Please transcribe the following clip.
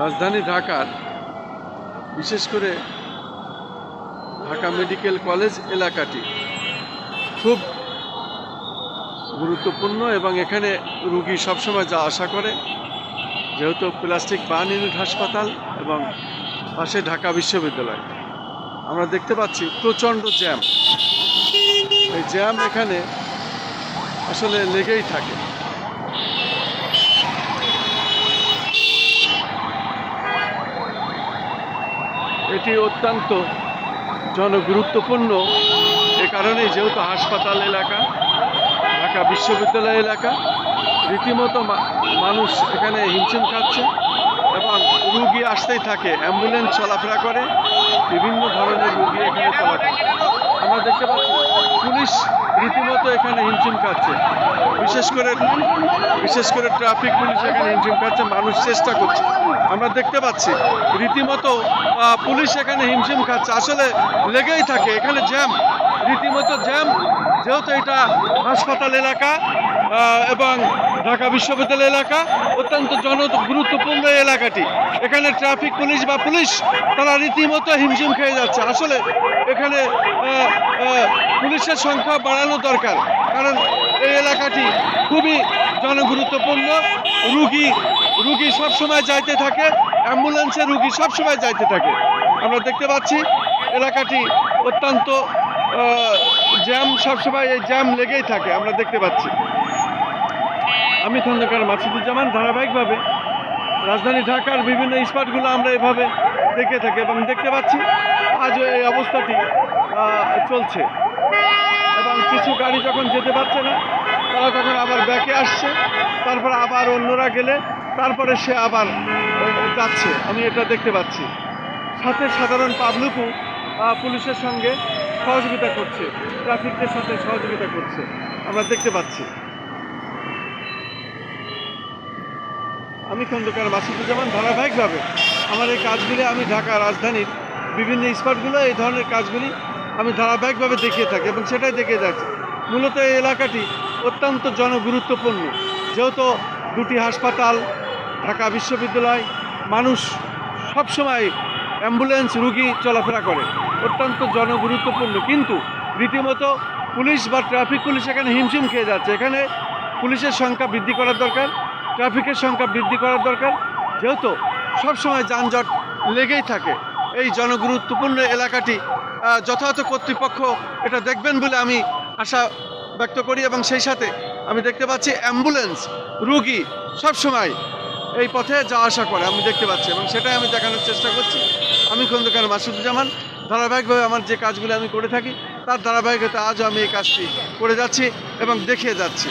রাজধানী ঢাকার, বিশেষ করে ঢাকা মেডিকেল কলেজ এলাকাটি খুব গুরুত্বপূর্ণ এবং এখানে রুগী সবসময় যা আশা করে, যেহেতু প্লাস্টিক বান ইউনিট হাসপাতাল এবং পাশে ঢাকা বিশ্ববিদ্যালয়। আমরা দেখতে পাচ্ছি প্রচণ্ড জ্যাম। এই জ্যাম এখানে আসলে লেগেই থাকে। এটি অত্যন্ত জনগুরুত্বপূর্ণ। এ কারণে যেহেতু হাসপাতাল এলাকা, ঢাকা বিশ্ববিদ্যালয় এলাকা, রীতিমতো মানুষ এখানে হিমশিম খাচ্ছে। এবং রুগী আসতেই থাকে, অ্যাম্বুলেন্স চলাফেরা করে, বিভিন্ন ধরনের রুগী এখানে চলাফেরা। আমরা দেখতে পাচ্ছি, পুলিশ রীতিমতো এখানে হিমশিম খাচ্ছে। বিশেষ করে বিশেষ করে ট্রাফিক পুলিশ এখানে হিমশিম খাচ্ছে, মানুষ চেষ্টা করছে। আমরা দেখতে পাচ্ছি, রীতিমতো পুলিশ এখানে হিমশিম খাচ্ছে। আসলে লেগেই থাকে, এখানে জ্যাম রীতিমতো জ্যাম যেহেতু এটা হাসপাতাল এলাকা এবং ঢাকা বিশ্ববিদ্যালয় এলাকা, অত্যন্ত জন, গুরুত্বপূর্ণ এলাকাটি। এখানে ট্রাফিক পুলিশ বা পুলিশ তারা রীতিমতো হিমশিম খেয়ে যাচ্ছে। আসলে এখানে পুলিশের সংখ্যা বাড়ানো দরকার, কারণ এই এলাকাটি খুবই জনগুরুত্বপূর্ণ। রুগী রুগী সবসময় যাইতে থাকে, অ্যাম্বুলেন্সে রুগী সবসময় যাইতে থাকে। আমরা দেখতে পাচ্ছি, এলাকাটি অত্যন্ত জ্যাম, সবসময় এই জ্যাম লেগেই থাকে, আমরা দেখতে পাচ্ছি। আমি খন্দকার মাসুদুজ্জামান, ধারাবাহিকভাবে রাজধানী ঢাকার বিভিন্ন স্পটগুলো আমরা এভাবে দেখে থাকি এবং দেখতে পাচ্ছি, আজও এই অবস্থাটি চলছে। এবং কিছু গাড়ি যখন যেতে পারছে না তারা তখন আবার ব্যাকে আসছে তারপর আবার অন্যরা গেলে তারপরে সে আবার যাচ্ছে। আমি এটা দেখতে পাচ্ছি। সাথে সাধারণ পাবলিকও আহ, পুলিশের সঙ্গে সহযোগিতা করছে। ট্রাফিকের সাথে সহযোগিতা করছে। আমরা দেখতে পাচ্ছি। আমি খন্দকার মাসুদুজ্জামান ধারাবাহিকভাবে আমার এই কাজগুলি আমি ঢাকা রাজধানীর বিভিন্ন স্পটগুলো এই ধরনের কাজগুলি আমি ধারাবাহিকভাবে দেখিয়ে থাকি এবং সেটাই দেখিয়ে যাচ্ছি। মূলত এই এলাকাটি অত্যন্ত জনগুরুত্বপূর্ণ। যেহেতু দুটি হাসপাতাল, ঢাকা বিশ্ববিদ্যালয়, মানুষ সবসময় অ্যাম্বুলেন্স, রুগী চলাফেরা করে। অত্যন্ত জনগুরুত্বপূর্ণ। কিন্তু রীতিমতো পুলিশ বা ট্রাফিক পুলিশ এখানে হিমশিম খেয়ে যাচ্ছে। এখানে পুলিশের সংখ্যা বৃদ্ধি করার দরকার, ট্রাফিকের সংখ্যা বৃদ্ধি করার দরকার। যেহেতু সবসময় যানজট লেগেই থাকে, এই জনগুরুত্বপূর্ণ এলাকাটি যথাযথ কর্তৃপক্ষ এটা দেখবেন বলে আমি আশা ব্যক্ত করি এবং সেই সাথে আমি দেখতে পাচ্ছি অ্যাম্বুলেন্স, রুগী সবসময় এই পথে যাওয়া আসা করে, আমি দেখতে পাচ্ছি। এবং সেটাই আমি দেখানোর চেষ্টা করছি। আমি খন্দকার মাসুদুজ্জামান, ধারাবাহিকভাবে আমার যে কাজগুলো আমি করে থাকি, তার ধারাবাহিকতা আজও আমি এই কাজটি করে যাচ্ছি এবং দেখিয়ে যাচ্ছি।